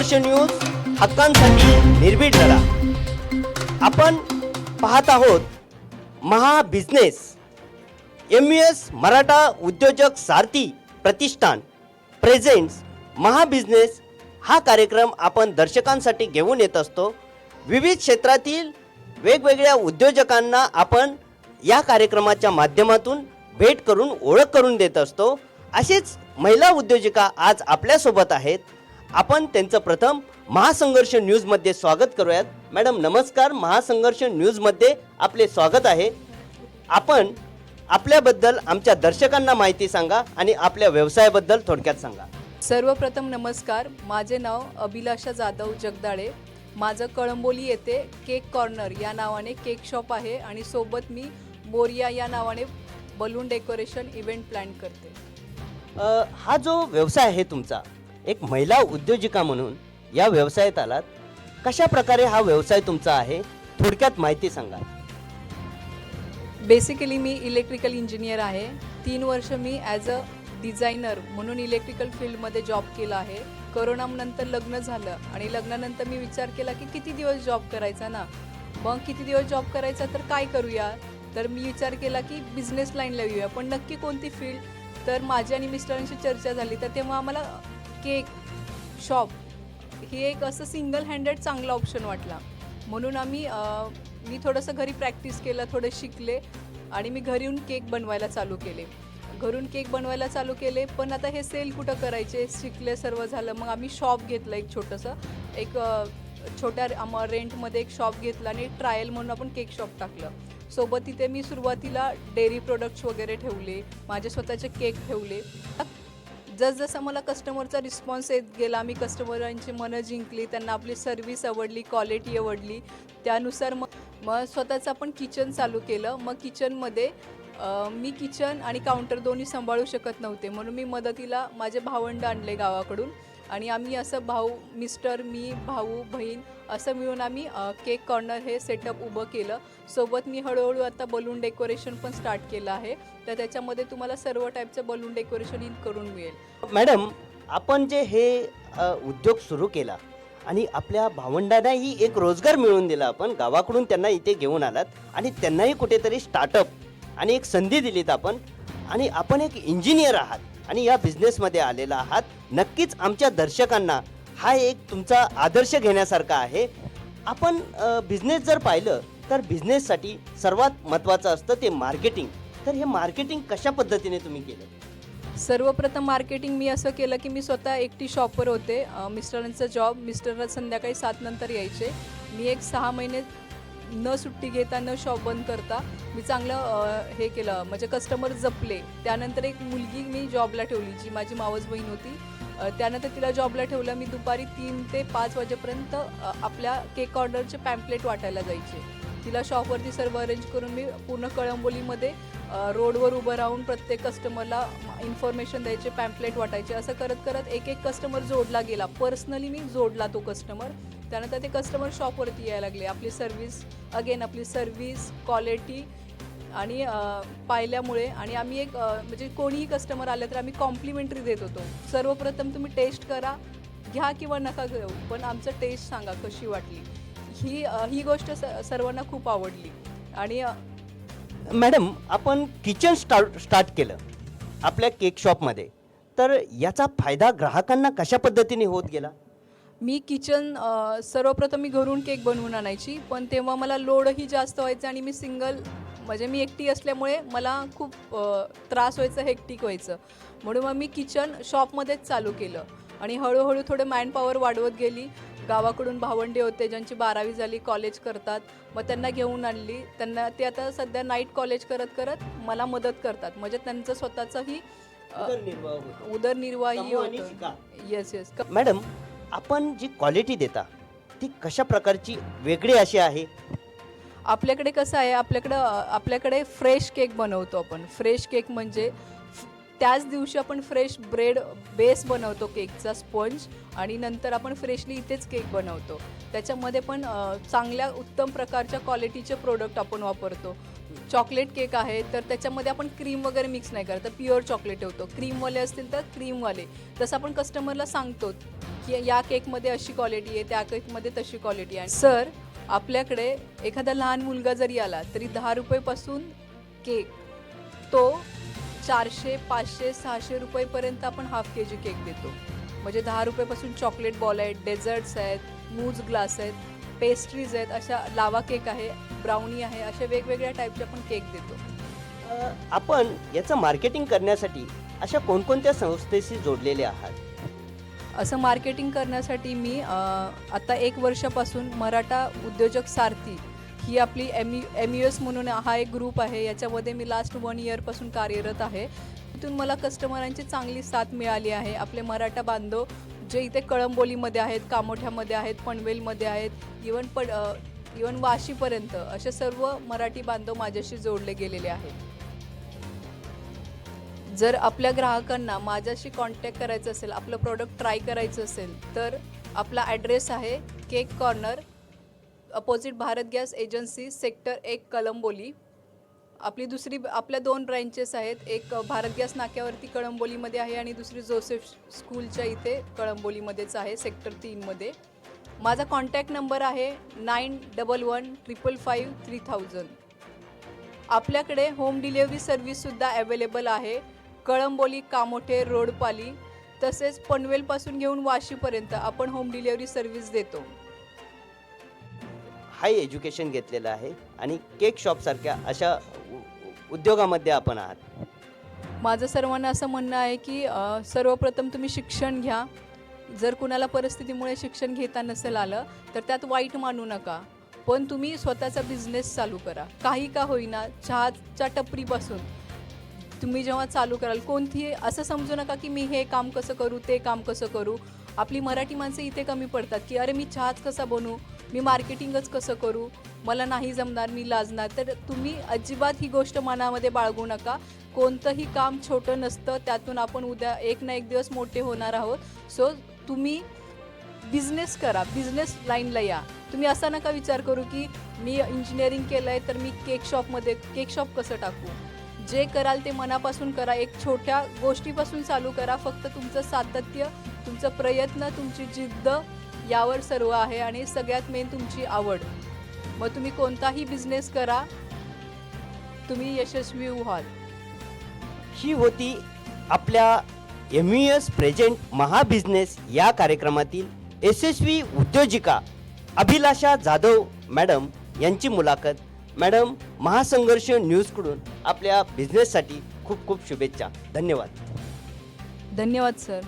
Mahasangharsh news हक्कांसाठी निर्भीड झाला आपण पाहत आहोत Maha business M U S Maratha Udyojak Sarathi Pratishthan presents महा बिझनेस हा कार्यक्रम आपण दर्शकांसाठी घेऊन येत असतो. विविध क्षेत्रातील वेगवेगळ्या उद्योजकांना आपण या कार्यक्रमाच्या माध्यमातून भेट करून ओळख करून देत असतो. अशीच महिला उद्योजिका आज आपल्यासोबत आहेत. आपण त्यांचं प्रथम महासंघर्ष न्यूजमध्ये स्वागत करूयात. मॅडम नमस्कार. महासंघर्ष न्यूजमध्ये आपले स्वागत आहे. आपण आपल्याबद्दल आमच्या दर्शकांना माहिती सांगा आणि आपल्या व्यवसायाबद्दल थोडक्यात सांगा. सर्वप्रथम नमस्कार. माझे नाव अभिलाषा जाधव जगदाळे. माझं कळंबोली येथे केक कॉर्नर या नावाने केक शॉप आहे आणि सोबत मी मोरिया या नावाने बलून डेकोरेशन इव्हेंट प्लॅन करते. अ, हा जो व्यवसाय आहे तुमचा एक महिला उद्योजिका म्हणून या व्यवसायात आलात. कशा प्रकारे हा व्यवसाय तुमचा आहे? थोडक्यात माहिती सांगा. बेसिकली मी इलेक्ट्रिकल इंजिनियर आहे. तीन वर्ष मी ॲज अ डिझायनर म्हणून इलेक्ट्रिकल फील्डमध्ये जॉब केला आहे. करोनानंतर लग्न झालं आणि लग्नानंतर मी विचार केला की किती दिवस जॉब करायचा ना? मग किती दिवस जॉब करायचा तर काय करूया? तर मी विचार केला की बिझनेस लाईनला येऊया. पण नक्की कोणती फील्ड तर माझी आणि मिस्टरांशी चर्चा झाली. तर तेव्हा आम्हाला केक शॉप ही एक असं सिंगल हँडेड चांगला ऑप्शन वाटला. म्हणून आम्ही मी थोडंसं घरी प्रॅक्टिस केलं थोडं शिकले आणि मी घरी येऊन केक बनवायला चालू केले. घरून केक बनवायला चालू केले पण आता हे सेल कुठं करायचे शिकले सर्व झालं. मग आम्ही शॉप घेतलं एक छोटंसं. एक छोट्या आम रेंटमध्ये एक शॉप घेतलं आणि ट्रायल म्हणून आपण केक शॉप टाकलं. सोबत तिथे मी सुरुवातीला डेअरी प्रोडक्ट्स वगैरे ठेवले माझे स्वतःचे केक ठेवले. जसजसा मला कस्टमरचा रिस्पॉन्स येत गेला मी कस्टमरांची मनं जिंकली त्यांना आपली सर्व्हिस आवडली क्वालिटी आवडली त्यानुसार मग मग स्वतःचं आपण किचन चालू केलं. मग किचनमध्ये मी किचन आणि काउंटर दोन्ही सांभाळू शकत नव्हते. म्हणून मी मदतीला माझे भावंड आणले गावाकडून. आणि आम्ही असं भाऊ मिस्टर मी भाऊ बहीण असं मिळून आम्ही केक कॉर्नर हे सेटअप उभं केलं. सोबत मी हळूहळू आता बलून डेकोरेशन पण स्टार्ट केलं आहे. तर त्याच्यामध्ये तुम्हाला सर्व टाईपचं बलून डेकोरेशन इन करून मिळेल. मॅडम आपण जे हे उद्योग सुरू केला आणि आपल्या भावंडांनाही एक रोजगार मिळवून दिला आपण गावाकडून त्यांना इथे घेऊन आलात आणि त्यांनाही कुठेतरी स्टार्टअप आणि एक संधी दिलीत आपण आणि आपण एक इंजिनियर आहात. आणि या बिझनेसमध्ये आलेला आहात नक्कीच आमच्या दर्शकांना हा एक तुमचा आदर्श घेण्यासारखा आहे. आपण बिझनेस जर पाहिलं तर बिझनेससाठी सर्वात महत्त्वाचं असतं ते मार्केटिंग तर हे मार्केटिंग कशा पद्धतीने तुम्ही केलं? सर्वप्रथम मार्केटिंग मी असं केलं की मी स्वतः एकटी शॉपवर होते. मिस्टरांचा जॉब मिस्टर संध्याकाळी सातनंतर यायचे. मी एक सहा महिने न सुट्टी घेता न शॉप बंद करता मी चांगलं हे केलं. म्हणजे कस्टमर जपले. त्यानंतर एक मुलगी मी जॉबला ठेवली जी माझी मावस बहीण होती. त्यानंतर तिला जॉबला ठेवलं. मी दुपारी तीन ते पाच वाजेपर्यंत आपल्या केक ऑर्डरचे पॅम्पलेट वाटायला जायचे. तिला शॉपवरती सर्व अरेंज करून मी पूर्ण कळंबोलीमध्ये रोडवर उभं राहून प्रत्येक कस्टमरला इन्फॉर्मेशन द्यायचे पॅम्पलेट वाटायचे. असं करत करत एक एक कस्टमर जोडला गेला. पर्सनली मी जोडला तो कस्टमर त्यानंतर ते कस्टमर शॉपवरती यायला लागले. आपली सर्व्हिस अगेन आपली सर्व्हिस क्वालिटी आणि पाहिल्यामुळे आणि आम्ही एक म्हणजे कोणीही कस्टमर आलं तर आम्ही कॉम्प्लिमेंटरी देत होतो. सर्वप्रथम तुम्ही टेस्ट करा घ्या किंवा नका घेऊ पण आमचं टेस्ट सांगा कशी वाटली. ही ही गोष्ट स- सर्वांना खूप आवडली. आणि मॅडम आपण किचन स्टार्ट स्टार्ट केलं आपल्या केक शॉपमध्ये तर याचा फायदा ग्राहकांना कशा पद्धतीने होत गेला? मी किचन सर्वप्रथम मी घरून केक बनवून आणायची. पण तेव्हा मला लोडही जास्त व्हायचं आणि मी सिंगल म्हणजे मी एकटी असल्यामुळे मला खूप त्रास व्हायचा हेक्टिक व्हायचं. म्हणून मग मी किचन शॉपमध्येच चालू केलं. आणि हळूहळू थोडं मॅनपॉवर वाढवत गेली. गावाकडून भावंडे होते ज्यांची बारावी झाली कॉलेज करतात. मग त्यांना घेऊन आणली. त्यांना ते आता सध्या नाईट कॉलेज करत करत मला मदत करतात. म्हणजे त्यांचं स्वतःचंही उदरनिर्वाह होतो. येस येस मॅडम आपण जी क्वालिटी देता ती कशा प्रकारची वेगळी अशी आहे? आपल्याकडे कसं आहे आपल्याकडं आपल्याकडे फ्रेश केक बनवतो आपण. फ्रेश केक म्हणजे त्याच दिवशी आपण फ्रेश ब्रेड बेस बनवतो केकचा स्पंज आणि नंतर आपण फ्रेशली इथेच केक बनवतो. त्याच्यामध्ये पण चांगल्या उत्तम प्रकारच्या क्वालिटीचे प्रोडक्ट आपण वापरतो. चॉकलेट केक आहे तर त्याच्यामध्ये आपण क्रीम वगैरे मिक्स नाही करत. तर प्युअर चॉकलेट ठेवतो. क्रीमवाले असतील तर क्रीमवाले तसं आपण कस्टमरला सांगतो की या केकमध्ये अशी क्वालिटी आहे त्या केकमध्ये तशी क्वालिटी आहे. सर आपल्याकडे एखादा लहान मुलगा जरी आला तरी दहा रुपयेपासून केक तो चारशे पाचशे सहाशे रुपयेपर्यंत आपण हाफ के जी केक देतो. म्हणजे दहा रुपयेपासून चॉकलेट बॉल आहेत डेझर्ट्स आहेत मूज ग्लास आहेत पेस्ट्रीज आहेत अशा लावा केक आहे ब्राउनी आहे अशा वेगवेगळ्या टाईपचे आपण केक देतो. आपण याचं मार्केटिंग करण्यासाठी अशा कोणकोणत्या संस्थेशी जोडलेले आहात? असं मार्केटिंग करण्यासाठी मी आता एक वर्षापासून मराठा उद्योजक सारथी ही आपली M U M U S म्हणून हा एक ग्रुप आहे. याच्यामध्ये मी लास्ट वन इयरपासून कार्यरत आहे. तिथून मला कस्टमरांची चांगली साथ मिळाली आहे. आपले मराठा बांधव जे इथे कळंबोलीमध्ये आहेत कामोठ्यामध्ये आहेत पनवेलमध्ये आहेत इवन पड इवन वाशीपर्यंत असे सर्व मराठी बांधव माझ्याशी जोडले गेलेले आहेत. जर आपल्या ग्राहकांना माझ्याशी कॉन्टॅक्ट करायचं असेल आपलं प्रोडक्ट ट्राय करायचं असेल तर आपला ॲड्रेस आहे cake corner opposite Bharat gas agency sector एक कळंबोली. आपली दुसरी आपल्या दोन ब्रँचेस आहेत. एक भारत गॅस नाक्यावरती कळंबोलीमध्ये आहे आणि दुसरी जोसेफ स्कूलच्या इथे कळंबोलीमध्येच आहे सेक्टर तीनमध्ये माझा कॉन्टॅक्ट नंबर आहे nine double one triple five three thousand आपल्याकडे होम डिलेवरी सर्व्हिससुद्धा अवेलेबल आहे. कळंबोली कामोठे रोडपाली तसेच पनवेलपासून घेऊन वाशीपर्यंत आपण होम डिलेवरी सर्व्हिस देतो. हाय एज्युकेशन घेतलेलं आहे आणि केक शॉपसारख्या अशा उद्योगामध्ये आपण आहात. माझं सर्वांना असं म्हणणं आहे की अ, सर्वप्रथम तुम्ही शिक्षण घ्या. जर कुणाला परिस्थितीमुळे शिक्षण घेता नसेल आलं तर त्यात वाईट मानू नका. पण तुम्ही स्वतःचा बिझनेस चालू करा. काही का होईना चहाच्या टपरीपासून. तुम्ही जेव्हा चालू कराल कोणती असं समजू नका की मी हे काम कसं करू ते काम कसं करू. आपली मराठी माणसं इथे कमी पडतात की अरे मी चहाच कसा बनवू? मी मार्केटिंगच कसं करू? मला नाही जमणार मी लाजणार. तर तुम्ही अजिबात ही गोष्ट मनामध्ये बाळगू नका. कोणतंही काम छोटं नसतं त्यातून आपण उद्या एक ना एक दिवस मोठे होणार आहोत. सो तुम्ही बिझनेस करा बिझनेस लाईनला या. तुम्ही असा नका विचार करू की मी इंजिनिअरिंग केलं आहे तर मी केक शॉपमध्ये केक शॉप कसं टाकू? जे कराल ते मनापासून करा. एक छोट्या गोष्टीपासून चालू करा. फक्त तुमचं सातत्य तुमचं प्रयत्न तुमची जिद्द यावर सर्व आहे आणि सगळ्यात मेन तुमची आवड. मग तुम्ही कोणताही बिझनेस करा. तुम्ही यशस्वी व्हाल. ही होती आपल्या M U S present Mahabusiness या कार्यक्रमातील यशस्वी उद्योजिका अभिलाषा जाधव मॅडम यांची मुलाखत. मॅडम महासंघर्ष न्यूजकडून आपल्या बिझनेससाठी खूप खूप शुभेच्छा. धन्यवाद. धन्यवाद सर.